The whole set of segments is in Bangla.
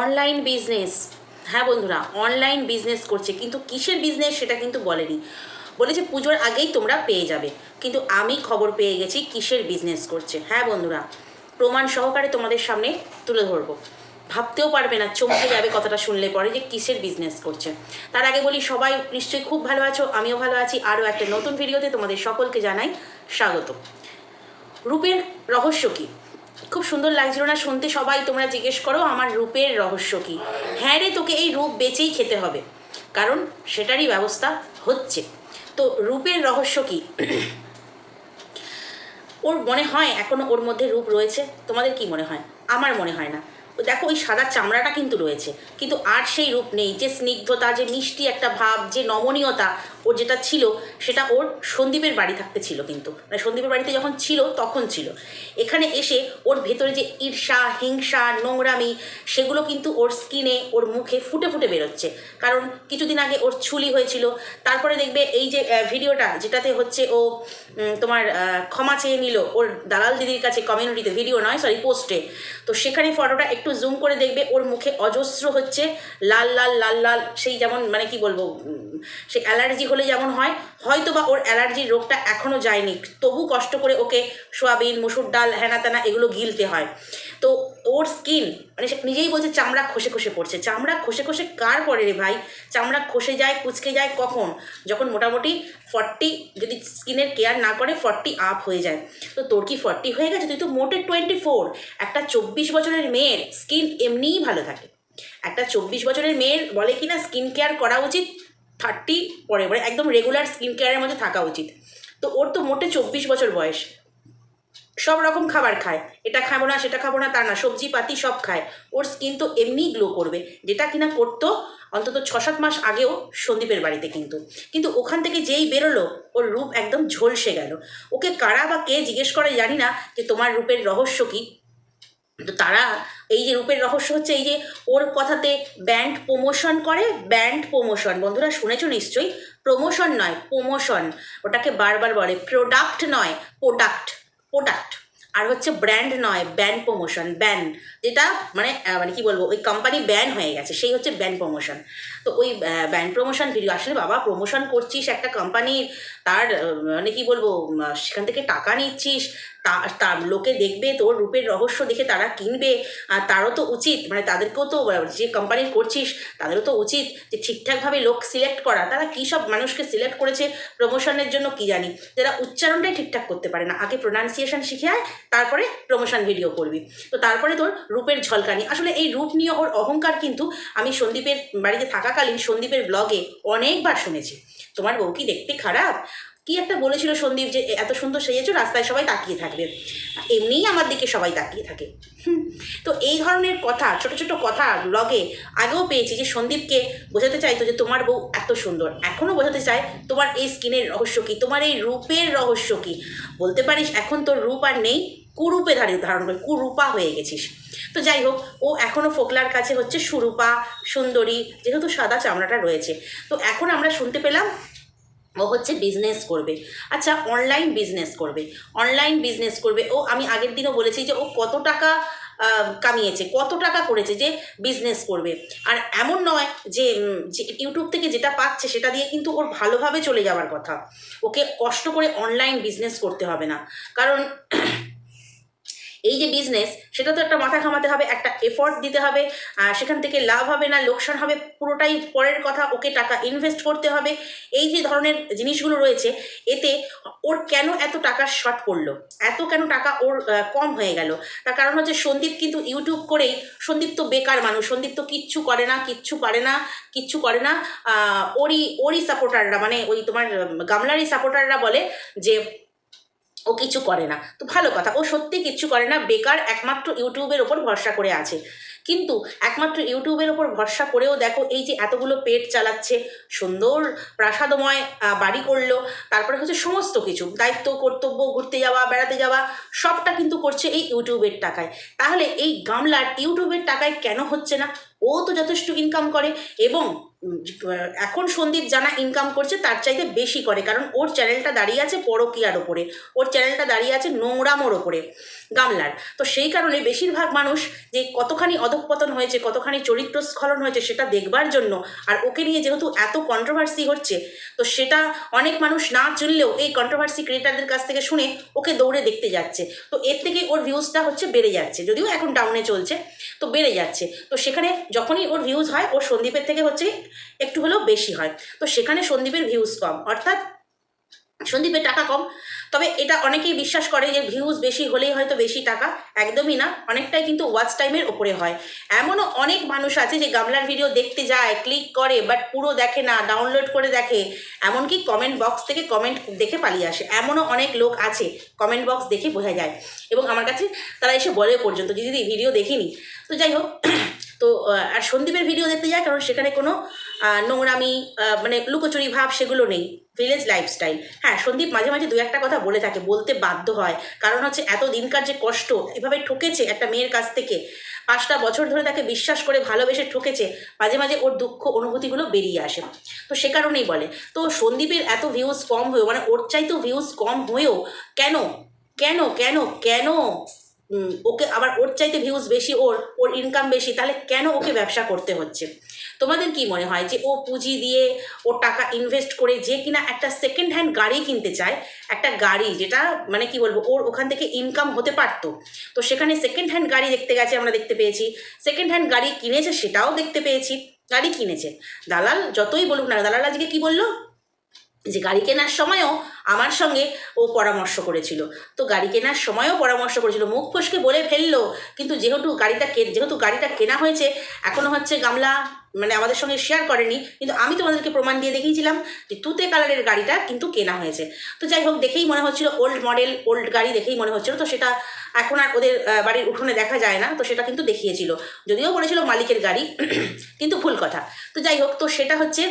অনলাইন বিজনেস হ্যাঁ বন্ধুরা অনলাইন বিজনেস করছে, কিন্তু কিসের বিজনেস সেটা কিন্তু বলেনি। বলেছে পুজোর আগেই তোমরা পেয়ে যাবে, কিন্তু আমি খবর পেয়ে গেছি কিসের বিজনেস করছে হ্যাঁ বন্ধুরা। প্রমাণ সহকারে তোমাদের সামনে তুলে ধরবো। ভাবতেও পারবে না, চমকে যাবে কথাটা শুনলে পরে যে কিসের বিজনেস করছে। তার আগে বলি, সবাই নিশ্চয়ই খুব ভালো আছো, আমিও ভালো আছি। আরও একটা নতুন ভিডিওতে তোমাদের সকলকে জানাই স্বাগত। রূপের রহস্য কী? খুব সুন্দর লাগছিল না, শুনতে সবাই তোমরা জিজ্ঞেস করো আমার রূপের রহস্য কি। হ্যাঁ রে, তোকে এই রূপ বেচেই খেতে হবে। কারণ সেটারই ব্যবস্থা হচ্ছে। তো রূপের রহস্য কি? ওর মনে হয় এখনও ওর মধ্যে রূপ রয়েছে। তোমাদের কি মনে হয়? আমার মনে হয় না। দেখো ওই সাদা চামড়াটা কিন্তু রয়েছে। কিন্তু আর সেই রূপ নেই। যে স্নিগ্ধতা, যে মিষ্টি একটা ভাব, যে নমনীয়তা ওর যেটা ছিল, সেটা ওর সন্দীপের বাড়ি থাকতে ছিল কিন্তু। মানে সন্দীপের বাড়িতে যখন ছিল, তখন ছিল। এখানে এসে ওর ভেতরে যে ঈর্ষা, হিংসা, নোংরামি, সেগুলো কিন্তু ওর স্কিনে, ওর মুখে ফুটে ফুটে বেরোচ্ছে। কারণ কিছুদিন আগে ওর ছুলি হয়েছিল। তারপরে দেখবে এই যে ভিডিওটা, যেটাতে হচ্ছে ও তোমার ক্ষমা চেয়ে নিল ওর দালাল দিদির কাছে কমিউনিটিতে ভিডিও নয় সরি পোস্টে তো সেখানে ফটোটা একটু জুম করে দেখবে, ওর মুখে অজস্র হচ্ছে লাল লাল লাল লাল, সেই যেমন মানে কি বলব সেই অ্যালার্জি হলে যেমন হয় হয়তো বা ওর অ্যালার্জির রোগটা এখনও যায়নি। তবু কষ্ট করে ওকে সোয়াবিন, মুসুর ডাল হ্যানা ত্যানা এগুলো গিলতে হয়। তো ওর স্কিন মানে সে নিজেই বলছে চামড়া খসে খসে পড়ছে। চামড়া খসে খসে কার পড়ে রে ভাই? চামড়া খসে যায়, কুচকে যায় কখন? যখন মোটামুটি ফর্টি যদি স্কিনের কেয়ার না করে ফর্টি আপ হয়ে যায়। তো তোর কি ফর্টি হয়ে গেছে? তুই তো মোটে টোয়েন্টি ফোর একটা চব্বিশ বছরের মেয়ের স্কিন এমনিই ভালো থাকে। একটা চব্বিশ বছরের মেয়ের বলে কি না স্কিন কেয়ার করা উচিত থার্টি পরে পরে একদম রেগুলার স্কিন কেয়ারের মধ্যে থাকা উচিত। তো ওর তো মোটে চব্বিশ বছর বয়স। সব রকম খাবার খায়। এটা খাব না, সেটা খাব না, তা না, সবজি পাতি সব খায়। ওর স্কিন তো এমনিই গ্লো করবে। যেটা কিনা করতো, অন্তত ছ সাত মাস আগেও সন্দীপের বাড়িতে কিন্তু। কিন্তু ওখান থেকে যেই বেরোলো, ওর রূপ একদম ঝলসে গেল। ওকে কারা বা কে জিজ্ঞেস করে জানি না, যে তোমার রূপের রহস্য কী? তো তারা এই যে রূপের রহস্য হচ্ছে, এই যে ওর কথাতে ব্যান্ড প্রমোশন করে ব্যান্ড প্রমোশন বন্ধুরা শুনেছো নিশ্চয়ই? প্রমোশন নয় প্রমোশন ওটাকে বারবার বলে প্রোডাক্ট নয় প্রোডাক্ট প্রোডাক্ট আর হচ্ছে ব্র্যান্ড নয় ব্যান্ড প্রমোশন ব্যান যেটা মানে মানে কি বলব, ওই কোম্পানি ব্যান হয়ে গেছে, সেই হচ্ছে ব্যান্ড প্রমোশন তো ওই ব্যান্ড প্রমোশন ভিডিও আসলে বাবা প্রমোশন করছিস একটা কোম্পানির তার মানে কি বলব সেখান থেকে টাকা নিচ্ছিস তার লোকে দেখবে তোর রূপের রহস্য দেখে তারা কিনবে। আর তারও তো উচিত মানে তাদেরকেও তো যে কোম্পানির করছিস, তাদেরও তো উচিত যে ঠিকঠাকভাবে লোক সিলেক্ট করা। তারা কী সব মানুষকে সিলেক্ট করেছে প্রমোশনের জন্য কি জানি। যারা উচ্চারণটাই ঠিকঠাক করতে পারে না। আগে প্রোনাউন্সিয়েশন শিখে আয়, তারপরে প্রমোশন ভিডিও করবি। তো তারপরে তোর রূপের ঝলকানি। আসলে এই রূপ নিয়ে ওর অহংকার কিন্তু আমি সন্দীপের বাড়িতে থাকাকালীন সন্দীপের ব্লগে অনেকবার শুনেছি। তোমার বউ কি দেখতে খারাপ? কি একটা বলেছিল সন্দীপ যে এত সুন্দর সেজেছো, রাস্তায় সবাই তাকিয়ে থাকবে। এমনিই আমার দিকে সবাই তাকিয়ে থাকে। তো এই ধরনের কথা, ছোট ছোট কথা ব্লগে আগেও পেয়েছি যে, সন্দীপকে বোঝাতে চাইতো যে, তোমার বউ এত সুন্দর। এখনও বোঝাতে চায়, তোমার এই স্কিনের রহস্য কী? তোমার এই রূপের রহস্য কী? বলতে পারিস, এখন তোর রূপ আর নেই। কুরূপে ধারণ ধারণ করে, কুরূপা হয়ে গেছিস। তো যাই হোক, ও এখনও ফোকলার কাছে হচ্ছে সুরূপা, সুন্দরী, যেহেতু সাদা চামড়াটা রয়েছে। তো এখন আমরা শুনতে পেলাম ও হচ্ছে বিজনেস করবে। আচ্ছা অনলাইন বিজনেস করবে। অনলাইন বিজনেস করবে। ও, আমি আগের দিনও বলেছি যে ও কত টাকা কামিয়েছে, কত টাকা করেছে যে বিজনেস করবে। আর এমন নয় যে ইউটিউব থেকে যেটা পাচ্ছে সেটা দিয়ে কিন্তু ওর ভালোভাবে চলে যাওয়ার কথা। ওকে কষ্ট করে অনলাইন বিজনেস করতে হবে না। কারণ এই যে বিজনেস সেটা তো একটা মাথা ঘামাতে হবে, একটা এফর্ট দিতে হবে সেখান থেকে লাভ হবে না, লোকসান হবে, পুরোটাই পরের কথা, ওকে টাকা ইনভেস্ট করতে হবে। এই যে ধরনের জিনিসগুলো রয়েছে, এতে ওর কেন এত টাকা শর্ট পড়ল? এত কেন টাকা ওর কম হয়ে গেল? তার কারণ হচ্ছে সন্দীপ কিন্তু ইউটিউব করেই, সন্দীপ তো বেকার মানুষ, সন্দীপ তো কিচ্ছু করে না, কিচ্ছু পারে না, কিচ্ছু করে না ওরই ওরই সাপোর্টাররা মানে ওই তোমার গামলারই সাপোর্টাররা বলে যে ও কিছু করে না। তো ভালো কথা, ও সত্যি কিচ্ছু করে না, বেকার একমাত্র ইউটিউবের ওপর ভরসা করে আছে। কিন্তু একমাত্র ইউটিউবের ওপর ভরসা করেও দেখো এই যে এতগুলো পেট চালাচ্ছে, সুন্দর প্রাসাদময় বাড়ি করল, তারপরে হচ্ছে সমস্ত কিছু, দায়িত্ব, কর্তব্য, ঘুরতে যাওয়া, বেড়াতে যাওয়া, সবটা কিন্তু করছে এই ইউটিউবের টাকায়। তাহলে এই গামলার ইউটিউবের টাকায় কেন হচ্ছে না? ও তো যথেষ্ট ইনকাম করে এবং এখন সন্দীপ জানা ইনকাম করছে, তার চাইতে বেশি করে, কারণ ওর চ্যানেলটা দাঁড়িয়ে আছে পরকিয়ার ওপরে। ওর চ্যানেলটা দাঁড়িয়ে আছে নোংরামোর ওপরে, গামলার। তো সেই কারণে বেশিরভাগ মানুষ যে কতখানি অধঃপতন হয়েছে, কতখানি চরিত্র স্খলন হয়েছে, সেটা দেখবার জন্য, আর ওকে নিয়ে যেহেতু এত কন্ট্রোভার্সি হচ্ছে, তো সেটা অনেক মানুষ না চললেও এই কন্ট্রোভার্সি ক্রিয়েটারদের কাছ থেকে শুনে ওকে দৌড়ে দেখতে যাচ্ছে। তো এর থেকে ওর ভিউজটা হচ্ছে বেড়ে যাচ্ছে, যদিও এখন ডাউনে চলছে, তো বেড়ে যাচ্ছে। তো সেখানে যখনই ওর ভিউজ হয় ওর সন্দীপের থেকে হচ্ছে একটু হলেও বেশি হয়। তো সেখানে সন্দীপের ভিউজ কম। অর্থাৎ সন্দীপের টাকা কম। তবে এটা অনেকেই বিশ্বাস করে যে ভিউজ বেশি হলেই হয়তো বেশি টাকা। একদমই না। অনেকটাই কিন্তু ওয়াচ টাইমের ওপরে হয়। এমনও অনেক মানুষ আছে যে গামলার ভিডিও দেখতে যায় ক্লিক করে বাট পুরো দেখে না ডাউনলোড করে দেখে। এমনকি কমেন্ট বক্স থেকে কমেন্ট দেখে পালিয়ে আসে। এমনও অনেক লোক আছে কমেন্ট বক্স দেখে বোঝা যায়। এবং আমার কাছে তারা এসে বলে পর্যন্ত যে, দিদি ভিডিও দেখিনি। তো যাই হোক তো আর সন্দীপের ভিডিও দেখতে যায় কারণ সেখানে কোনো নোংরামি মানে লুকোচুরি ভাব সেগুলো নেই। ভিলেজ লাইফস্টাইল হ্যাঁ সন্দীপ মাঝে মাঝে দু একটা কথা বলে থাকে, বলতে বাধ্য হয়। কারণ হচ্ছে এত দিনকার যে কষ্ট, এভাবে ঠকেছে একটা মেয়ের কাছ থেকে। পাঁচটা বছর ধরে তাকে বিশ্বাস করে ভালোবেসে ঠকেছে, মাঝে মাঝে ওর দুঃখ, অনুভূতিগুলো বেরিয়ে আসে। তো সে কারণেই বলে। তো সন্দীপের এত ভিউজ কম হয়েও মানে ওর চাইতেও ভিউজ কম হয়েও, কেন? কেন? কেন? কেন? ওকে আবার ওর চাইতে ভিউজ বেশি, ওর ওর ইনকাম বেশি, তাহলে কেন ওকে ব্যবসা করতে হচ্ছে? তোমাদের কি মনে হয় যে ও পুঁজি দিয়ে ওর টাকা ইনভেস্ট করে যে কিনা একটা সেকেন্ড হ্যান্ড গাড়ি কিনতে চায়, একটা গাড়ি যেটা মানে কি বলব, ওর ওখান থেকে ইনকাম হতে পারতো। তো সেখানে সেকেন্ড হ্যান্ড গাড়ি দেখতে গেছে, আমরা দেখতে পেয়েছি। সেকেন্ড হ্যান্ড গাড়ি কিনেছে, সেটাও দেখতে পেয়েছি। গাড়ি কিনেছে। দালাল যতই বলুক না দালাল আজকে কি বলল? যে গাড়ি কেনার সময়ও আমার সঙ্গে ও পরামর্শ করেছিল। তো গাড়ি কেনার সময়ও পরামর্শ করেছিল। মুখ ফসকে বলে ফেলল, কিন্তু যেহেতু গাড়িটা যেহেতু গাড়িটা কেনা হয়েছে এখনও হচ্ছে গামলা মানে আমাদের সঙ্গে শেয়ার করেনি। কিন্তু আমি তোমাদেরকে প্রমাণ দিয়ে দেখিয়েছিলাম যে তুতে কালারের গাড়িটা কিন্তু কেনা হয়েছে। তো যাই হোক, দেখেই মনে হচ্ছিল ওল্ড মডেল ওল্ড গাড়ি দেখেই মনে হচ্ছিল। তো সেটা এখন আর ওদের বাড়ির উঠোনে দেখা যায় না। তো সেটা কিন্তু দেখিয়েছিল। যদিও বলেছিল মালিকের গাড়ি, কিন্তু ভুল কথা। তো যাই হোক, তো সেটা হচ্ছে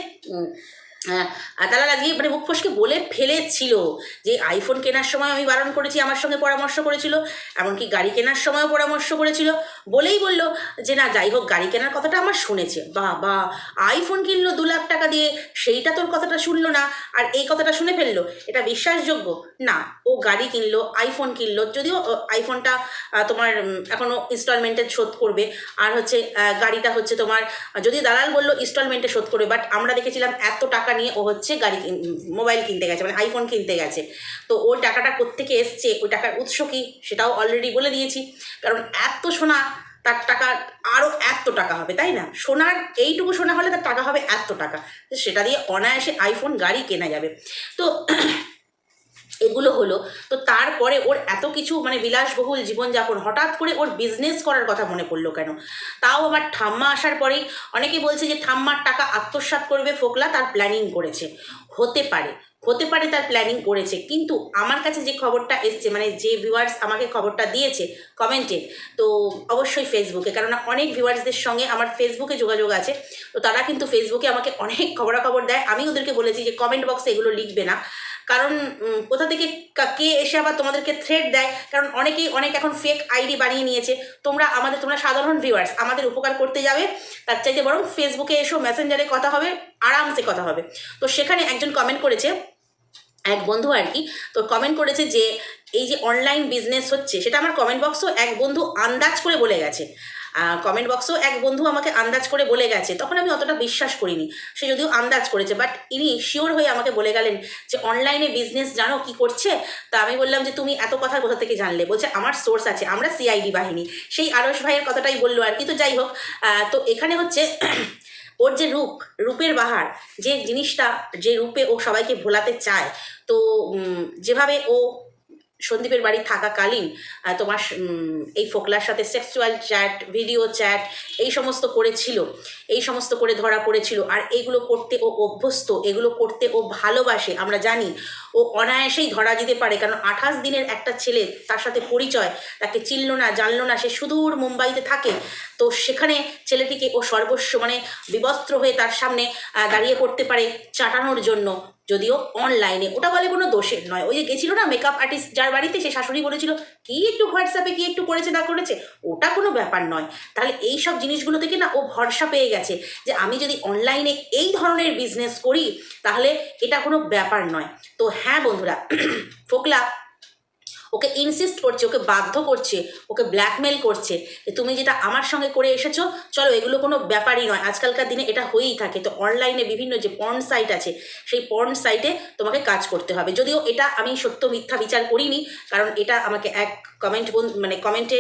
আহ, দালাল আজকে মানে মুখ বলে ফেলেছিল যে আইফোন কেনার সময় আমি বারণ করেছি আমার সঙ্গে পরামর্শ করেছিল এমনকি গাড়ি কেনার সময়ও পরামর্শ করেছিল বলেই বলল যে না যাই হোক গাড়ি কেনার কথাটা আমার শুনেছে। বা বা আইফোন কিনলো দু লাখ টাকা দিয়ে সেইটা তোর কথাটা শুনলো না আর এই কথাটা শুনে ফেলল। এটা বিশ্বাসযোগ্য? না ও গাড়ি কিনলো আইফোন কিনলো যদিও আইফোনটা তোমার এখনও ইনস্টলমেন্টে শোধ করবে আর হচ্ছে গাড়িটা হচ্ছে তোমার যদি দালাল বলল ইনস্টলমেন্টে শোধ করবে বাট আমরা দেখেছিলাম এত টাকা নিয়ে ও হচ্ছে গাড়ি মোবাইল কিনতে গেছে মানে আইফোন কিনতে গেছে। তো ওই টাকাটা কোত্থেকে এসছে, ওই টাকার উৎস কী, সেটাও অলরেডি বলে দিয়েছি। কারণ এত সোনা, তার টাকা আরও এত টাকা হবে, তাই না? সোনার, এইটুকু সোনা হলে তার টাকা হবে এত টাকা। সেটা দিয়ে অনায়াসে আইফোন গাড়ি কেনা যাবে। তো এগুলো হলো। তো তারপরে ওর এত কিছু মানে বিলাসবহুল জীবনযাপন, হঠাৎ করে ওর বিজনেস করার কথা মনে পড়ল কেন? তাও আবার ঠাম্মা আসার পরেই অনেকে বলছে যে, ঠাম্মার টাকা আত্মসাৎ করবে ফোকলা, তার প্ল্যানিং করেছে। হতে পারে হতে পারে তার প্ল্যানিং করেছে, কিন্তু আমার কাছে যে খবরটা এসছে মানে যে ভিউয়ার্স আমাকে খবরটা দিয়েছে কমেন্টে তো অবশ্যই ফেসবুকে কেননা অনেক ভিউয়ার্সদের সঙ্গে আমার ফেসবুকে যোগাযোগ আছে, তো তারা কিন্তু ফেসবুকে আমাকে অনেক খবরাখবর দেয়। আমি ওদেরকে বলেছি যে কমেন্ট বক্সে এগুলো লিখবে না। কারণ কোথা থেকে কে এসে আবার তোমাদেরকে থ্রেড দেয়? কারণ অনেকেই, অনেক এখন ফেক আইডি বানিয়ে নিয়েছে। তোমরা আমাদের, তোমরা সাধারণ ভিউয়ার্স আমাদের উপকার করতে যাবে। তার চাইতে বরং ফেসবুকে এসো মেসেঞ্জারে কথা হবে, আরামসে কথা হবে। তো সেখানে একজন কমেন্ট করেছে, এক বন্ধু আর কি, তো কমেন্ট করেছে যে, এই যে অনলাইন বিজনেস হচ্ছে, সেটা আমার কমেন্ট বক্সও এক বন্ধু আন্দাজ করে বলে গেছে। কমেন্ট বক্সেও এক বন্ধু আমাকে আন্দাজ করে বলে গেছে। তখন আমি অতটা বিশ্বাস করিনি। সে যদিও আন্দাজ করেছে বাট ইনি শিওর হয়ে আমাকে বলে গেলেন যে অনলাইনে বিজনেস জানো কি করছে? তা আমি বললাম যে, তুমি এত কথা কোথা থেকে জানলে? বলছে, আমার সোর্স আছে, আমরা সিআইডি বাহিনী। সেই আরস ভাইয়ের কথাটাই বলল আর কি। তো যাই হোক তো এখানে হচ্ছে ওর যে রূপ, রূপের বাহার, যে জিনিসটা, যে রূপে ও সবাইকে ভোলাতে চায়, তো যেভাবে ও সন্দীপের বাড়ি থাকাকালীন তোমার এই ফোকলার সাথে সেক্সুয়াল চ্যাট ভিডিও চ্যাট এই সমস্ত করেছিল। এই সমস্ত করে ধরা পড়েছিল। আর এইগুলো করতে ও অভ্যস্ত, এগুলো করতে ও ভালোবাসে। আমরা জানি, ও অনায়াসেই ধরা দিতে পারে। কারণ আঠাশ দিনের একটা ছেলে, তার সাথে পরিচয়, তাকে চিনল না, জানলো না, সে সুদূর মুম্বাইতে থাকে। তো সেখানে ছেলেটিকে ও সর্বস্ব মানে বিবস্ত্র হয়ে তার সামনে দাঁড়িয়ে পড়তে পারে, চাটানোর জন্য। যদিও অনলাইনে ওটা বলে কোনো দোষের নয়। ওই যে গেছিল না মেকআপ আর্টিস্ট যার বাড়িতে, সে শাশুড়ি বলেছিল, কি একটু হোয়াটসঅ্যাপে, কি একটু করেছে, না করেছে? ওটা কোনো ব্যাপার নয়। তাহলে এই সব জিনিসগুলো থেকে না ও ভরসা পেয়ে গেছে যে আমি যদি অনলাইনে এই ধরনের বিজনেস করি, তাহলে এটা কোনো ব্যাপার নয়। তো হ্যাঁ বন্ধুরা, ফোকলা ওকে ইনসিস্ট করছে, ওকে বাধ্য করছে, ওকে ব্ল্যাকমেল করছে যে তুমি যেটা আমার সঙ্গে করে এসেছ, চলো এগুলো কোনো ব্যাপারই নয়। আজকালকার দিনে এটা হয়েই থাকে। তো অনলাইনে বিভিন্ন যে পর্ন সাইট আছে, সেই পর্ন সাইটে তোমাকে কাজ করতে হবে। যদিও এটা আমি সত্য মিথ্যা বিচার করিনি, কারণ এটা আমাকে এক কমেন্ট মানে কমেন্টে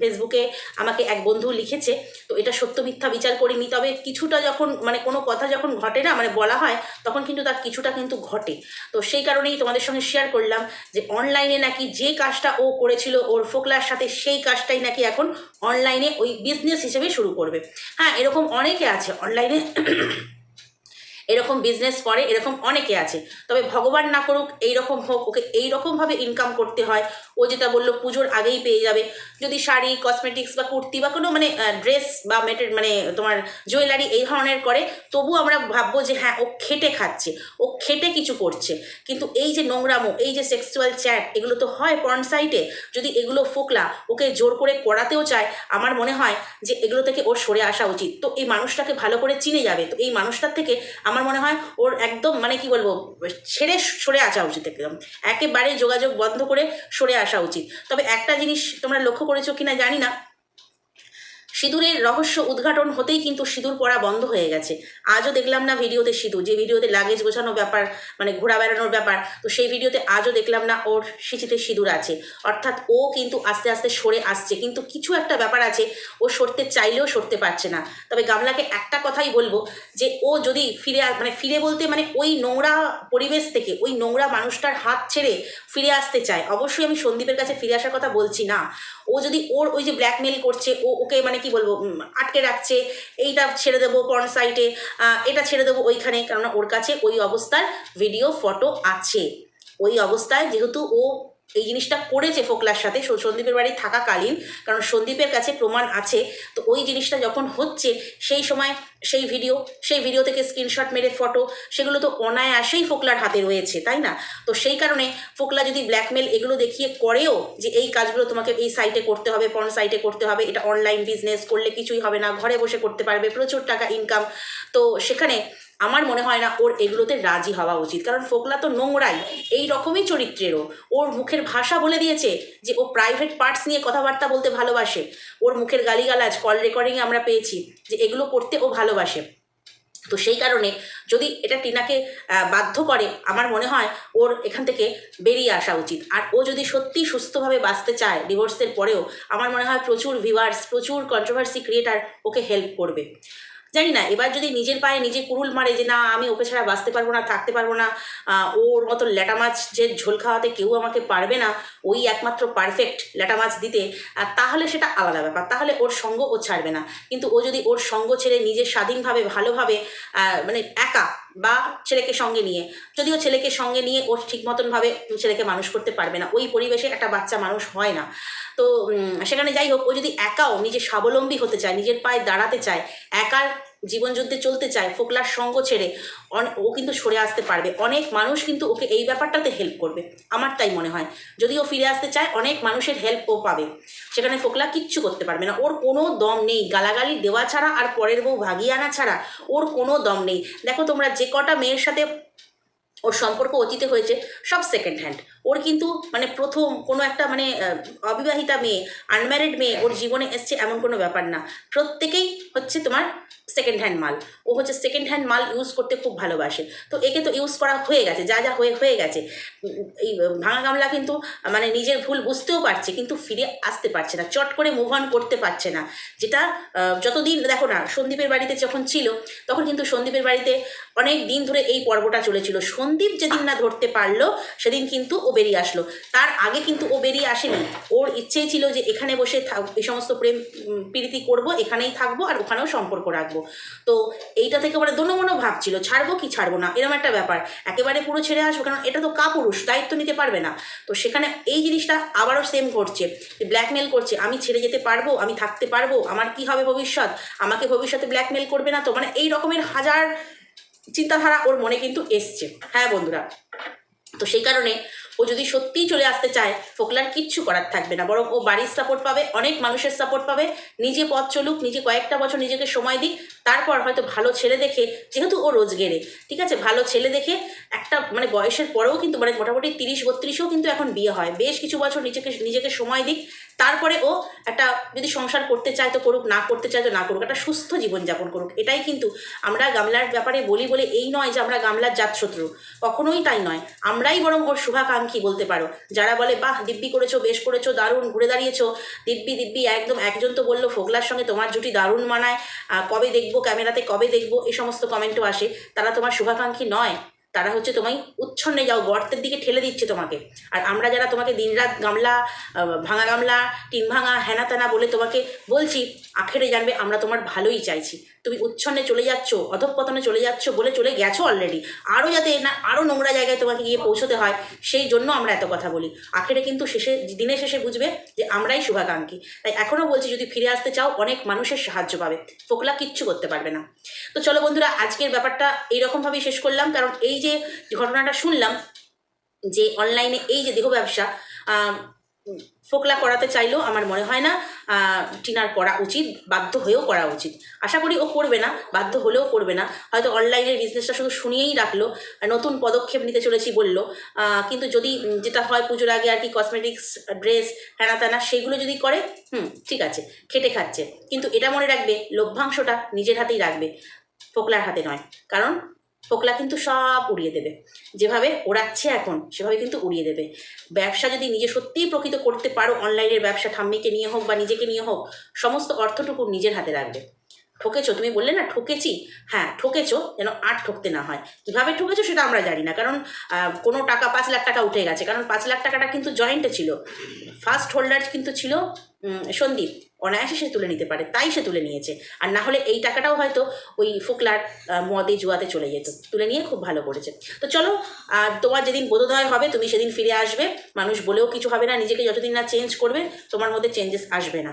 ফেসবুকে আমাকে এক বন্ধু লিখেছে, তো এটা সত্য মিথ্যা বিচার করিনি। তবে কিছুটা যখন মানে কোনো কথা যখন ঘটে না মানে বলা হয়, তখন কিন্তু তার কিছুটা কিন্তু ঘটে। তো সেই কারণেই তোমাদের সঙ্গে শেয়ার করলাম যে অনলাইনে নাকি যে কাজটা ও করেছিল ওর ফোকলার সাথে সেই কাজটাই নাকি এখন অনলাইনে ওই বিজনেস হিসেবে শুরু করবে। হ্যাঁ এরকম অনেকে আছে অনলাইনে এরকম বিজনেস করে, এরকম অনেকে আছে। তবে ভগবান না করুক, এইরকম হোক, ওকে এইরকমভাবে ইনকাম করতে হয়। ও যেটা বলল, পুজোর আগেই পেয়ে যাবে। যদি শাড়ি কসমেটিক্স বা কুর্তি বা কোনো মানে ড্রেস বা মেটের মানে তোমার জুয়েলারি এই ধরনের করে তবু আমরা ভাববো যে হ্যাঁ ও খেটে খাচ্ছে, ও খেটে কিছু করছে। কিন্তু এই যে নোংরামো, এই যে সেক্সুয়াল চ্যাট এগুলো তো হয় পর্ন সাইটে যদি এগুলো ফোকলা, ওকে জোর করে করাতেও চায়, আমার মনে হয় যে এগুলো থেকে ওর সরে আসা উচিত। তো এই মানুষটাকে ভালো করে চিনে যাবে। তো এই মানুষটার থেকে আমার মনে হয় ওর একদম মানে কি বলব, ছেড়ে সরে আসা উচিত একদম। একেবারে যোগাযোগ বন্ধ করে সরে আসা উচিত। তবে একটা জিনিস তোমরা লক্ষ্য করেছ কিনা জানি না। সিঁদুরের রহস্য উদ্ঘাটন হতেই কিন্তু সিঁদুর পরা বন্ধ হয়ে গেছে। আজও দেখলাম না ভিডিওতে সিঁদুর, যে ভিডিওতে লাগেজ গোছানো ব্যাপার মানে ঘোরা বেড়ানোর ব্যাপার, তো সেই ভিডিওতে আজও দেখলাম না ওর সিঁচিতে সিঁদুর আছে। অর্থাৎ ও কিন্তু আস্তে আস্তে সরে আসছে, কিন্তু কিছু একটা ব্যাপার আছে, ও সরতে চাইলেও সরতে পারছে না। তবে গামলাকে একটা কথাই বলব, যে ও যদি ফিরে মানে ফিরে বলতে মানে ওই নোংরা পরিবেশ থেকে, ওই নোংরা মানুষটার হাত ছেড়ে ফিরে আসতে চায়, অবশ্যই আমি সন্দীপের কাছে ফিরে আসার কথা বলছি না। ও যদি ওর ওই যে ব্ল্যাকমেল করছে, ও ওকে মানে কি বলব আটকে রাখছে, এইটা ছেড়ে দেবো পর্ন সাইটে এটা ছেড়ে দেবো ওইখানে, কেননা ওর কাছে ওই অবস্থার ভিডিও ফটো আছে। ওই অবস্থায় যেহেতু ও এই জিনিসটা করেছে ফোকলার সাথে সন্দীপের বাড়ি থাকাকালীন, কারণ সন্দীপের কাছে প্রমাণ আছে, তো ওই জিনিসটা যখন হচ্ছে, সেই সময় সেই ভিডিও সেই ভিডিও থেকে স্ক্রিনশট মেরে ফটো সেগুলো তো অনায়াসেই ফোকলার হাতে রয়েছে, তাই না? তো সেই কারণে ফোকলা যদি ব্ল্যাকমেল এগুলো দেখিয়ে করেও যে এই কাজগুলো তোমাকে এই সাইটে করতে হবে পর্ন সাইটে করতে হবে, এটা অনলাইন বিজনেস করলে কিছুই হবে না, ঘরে বসে করতে পারবে, প্রচুর টাকা ইনকাম তো সেখানে আমার মনে হয় না ওর এগুলোতে রাজি হওয়া উচিত। কারণ ফোকলা তো নোংরাই, এই রকমই চরিত্রেরও। ওর মুখের ভাষা বলে দিয়েছে যে ও প্রাইভেট পার্টস নিয়ে কথাবার্তা বলতে ভালোবাসে। ওর মুখের গালিগালাজ কল রেকর্ডিংয়ে আমরা পেয়েছি যে এগুলো করতে ও ভালোবাসে। তো সেই কারণে যদি এটা টিনাকে বাধ্য করে, আমার মনে হয় ওর এখান থেকে বেরিয়ে আসা উচিত। আর ও যদি সত্যি সুস্থভাবে বাঁচতে চায় ডিভোর্সের পরেও, আমার মনে হয় প্রচুর ভিউয়ার্স প্রচুর কন্ট্রোভার্সি ক্রিয়েটার ওকে হেল্প করবে। জানি না, এবার যদি নিজের পায়ে নিজে কুরুল মারে যে না, আমি ওকে ছাড়া বাঁচতে পারব না, থাকতে পারব না ওর মতো ল্যাটা মাছ যে ঝোল খাওয়াতে কেউ আমাকে পারবে না, ওই একমাত্র পারফেক্ট ল্যাটা মাছ দিতে তাহলে সেটা আলাদা ব্যাপার। তাহলে ওর সঙ্গ ও ছাড়বে না। কিন্তু ও যদি ওর সঙ্গ ছেড়ে নিজের স্বাধীনভাবে, ভালোভাবে মানে একা বা ছেলেকে সঙ্গে নিয়ে, যদিও ছেলেকে সঙ্গে নিয়ে ওর ঠিক মতনভাবে ছেলেকে মানুষ করতে পারবে না, ওই পরিবেশে একটা বাচ্চা মানুষ হয় না। তো সেখানে যাই হোক, ও যদি একাও নিজে স্বাবলম্বী হতে চায়, নিজের পায়ে দাঁড়াতে চায়, একার জীবনযুদ্ধে চলতে চায়, ফোকলার সঙ্গ ছেড়ে ও কিন্তু সরে আসতে পারবে। অনেক মানুষ কিন্তু ওকে এই ব্যাপারটাতে হেল্প করবে। আমার তাই মনে হয়। যদি ও ফিরে আসতে চায়, অনেক মানুষের হেল্প ও পাবে। সেখানে ফোকলা কিচ্ছু করতে পারবে না। ওর কোনো দম নেই। গালাগালি দেওয়া ছাড়া আর পরের বউ ভাগিয়ে আনা ছাড়া ওর কোনো দম নেই। দেখো তোমরা যে কটা মেয়ের সাথে ওর সম্পর্ক অতীতে হয়েছে, সব সেকেন্ড হ্যান্ড ওর কিন্তু মানে প্রথম কোনো একটা মানে অবিবাহিতা মেয়ে আনম্যারিড মেয়ে ওর জীবনে এসছে এমন কোনো ব্যাপার না। প্রত্যেকেই হচ্ছে তোমার সেকেন্ড হ্যান্ড মাল। ও হচ্ছে সেকেন্ড হ্যান্ড মাল ইউজ করতে খুব ভালোবাসে। তো একে তো ইউজ করা হয়ে গেছে, যা যা হয়ে হয়ে গেছে। এই ভাঙা গামলা কিন্তু মানে নিজের ভুল বুঝতেও পারছে, কিন্তু ফিরে আসতে পারছে না, চট করে মুভ অন করতে পারছে না। যেটা যতদিন, দেখো না, সন্দীপের বাড়িতে যখন ছিল, তখন কিন্তু সন্দীপের বাড়িতে অনেক দিন ধরে এই পর্বটা চলেছিল। সন্দীপ যেদিন না ধরতে পারল, সেদিন কিন্তু ও বেরিয়ে আসলো। তার আগে কিন্তু ও বেরিয়ে আসেনি। ওর ইচ্ছেই ছিল যে এখানে বসে এই সমস্ত প্রেম প্রীতি করব, এখানেই থাকব আর ওখানেও সম্পর্ক রাখব। তো এইটা থেকে মানে দোনো মনো ভাবছিল, ছাড়বো কি ছাড়বো না? এরকম একটা ব্যাপার। একেবারে পুরো ছেড়ে আসব কারণ এটা তো কাপুরুষ, দায়িত্ব নিতে পারবে না। তো সেখানে এই জিনিসটা আবারও সেম করছে ব্ল্যাকমেল করছে, আমি ছেড়ে যেতে পারব? আমি থাকতে পারব? আমার কি হবে ভবিষ্যৎ? আমাকে ভবিষ্যতে ব্ল্যাকমেল করবে না তো? মানে এই রকমের হাজার চিন্তাধারা ওর মনে কিন্তু এসছে। হ্যাঁ বন্ধুরা। তো সেই কারণে ও যদি সত্যিই চলে আসতে চায়, ফোকলার কিচ্ছু করার থাকবে না। বরং ও বাড়ির সাপোর্ট পাবে, অনেক মানুষের সাপোর্ট পাবে। নিজে পথ চলুক, নিজে কয়েকটা বছর নিজেকে সময় দিক, তারপর হয়তো ভালো ছেলে দেখে, যেহেতু ও রোজগেরে, ঠিক আছে? ভালো ছেলে দেখে একটা মানে বয়সের পরেও কিন্তু মানে মোটামুটি তিরিশ, বত্রিশেও কিন্তু এখন বিয়ে হয়। বেশ কিছু বছর নিজেকে নিজেকে সময় দিক, তারপরে ও একটা যদি সংসার করতে চায় তো করুক, না করতে চায় তো না করুক, একটা সুস্থ জীবনযাপন করুক। এটাই কিন্তু আমরা গামলার ব্যাপারে বলি বলে এই নয় যে আমরা গামলার জাতশত্রু। কখনোই তাই নয়। আমরাই বরং ওর শুভাকাঙ্ক্ষী বলতে পারো। যারা বলে, বাহ, দিব্যি করেছ, বেশ করেছ, দারুণ, ঘুরে দাঁড়িয়েছো। দিব্যি দিব্যি, একদম একজন তো বলল, ফোগলার সঙ্গে তোমার জুটি দারুণ মানায়। কবে দেখব, ক্যামেরাতে কবে দেখব? এই সমস্ত কমেন্টও আসে। তারা তোমার শুভাকাঙ্ক্ষী নয়। তারা হচ্ছে তোমায় উচ্ছন্নে যাও, গর্তের দিকে ঠেলে দিচ্ছে তোমাকে। আর আমরা যারা তোমাকে দিনরাত গামলা ভাঙা গামলা, টিন ভাঙা, হেনা তেনা বলে তোমাকে বলছি, আখেরে জানবে আমরা তোমার ভালোই চাইছি। তুমি উচ্ছন্নে চলে যাচ্ছ, অধঃপতনে চলে যাচ্ছ বলে চলে গেছো অলরেডি আরও যাতে না আরও নোংরা জায়গায় তোমাকে গিয়ে পৌঁছতে হয়, সেই জন্য আমরা এত কথা বলি। আখেরে কিন্তু শেষে, দিনের শেষে বুঝবে যে আমরাই শুভাকাঙ্ক্ষী। তাই এখনও বলছি, যদি ফিরে আসতে চাও, অনেক মানুষের সাহায্য পাবে। ফোকলা কিচ্ছু করতে পারবে না। তো চলো বন্ধুরা, আজকের ব্যাপারটা এইরকমভাবেই শেষ করলাম, কারণ এই যে ঘটনাটা শুনলাম যে অনলাইনে এই যে দেহ ব্যবসা ফোকলা করাতে চাইলেও আমার মনে হয় না টিনার করা উচিত, বাধ্য হয়েও করা উচিত। আশা করি ও করবে না, বাধ্য হলেও করবে না। হয়তো অনলাইনের বিজনেসটা শুধু শুনিয়েই রাখল, নতুন পদক্ষেপ নিতে চলেছি বলল কিন্তু যদি যেটা হয় পুজোর আগে আর কি কসমেটিক্স ড্রেস হ্যানা ত্যানা সেগুলো যদি করে, হুম, ঠিক আছে, খেটে খাচ্ছে। কিন্তু এটা মনে রাখবে, লভ্যাংশটা নিজের হাতেই রাখবে, ফোকলার হাতে নয়। কারণ ফোকলা কিন্তু সব উড়িয়ে দেবে। যেভাবে ওড়াচ্ছে এখন, সেভাবে কিন্তু উড়িয়ে দেবে। ব্যবসা যদি নিজে সত্যিই প্রকৃত করতে পারো অনলাইনের ব্যবসা ঠাম্মিকে নিয়ে হোক বা নিজেকে নিয়ে হোক, সমস্ত অর্থটুকু নিজের হাতে রাখবে। ঠকেছো, তুমি বললে না ঠকেছি। হ্যাঁ ঠকেছো, যেন আর ঠকতে না হয়। কীভাবে ঠকেছো সেটা আমরা জানি না, কারণ কোনো টাকা পাঁচ লাখ টাকা উঠে গেছে, কারণ পাঁচ লাখ টাকাটা কিন্তু জয়েন্টে ছিল। ফার্স্ট হোল্ডার কিন্তু ছিল সন্দীপ। অনায়াসে সে তুলে নিতে পারে, তাই সে তুলে নিয়েছে। আর না হলে এই টাকাটাও হয়তো ওই ফোকলার মদে জুয়াতে চলে যেত। তুলে নিয়ে খুব ভালো করেছে। তো চলো, আর তোমার যেদিন বোধোদয় হবে, তুমি সেদিন ফিরে আসবে। মানুষ বলেও কিছু হবে না, নিজেকে যতদিন না চেঞ্জ করবে, তোমার মধ্যে চেঞ্জেস আসবে না।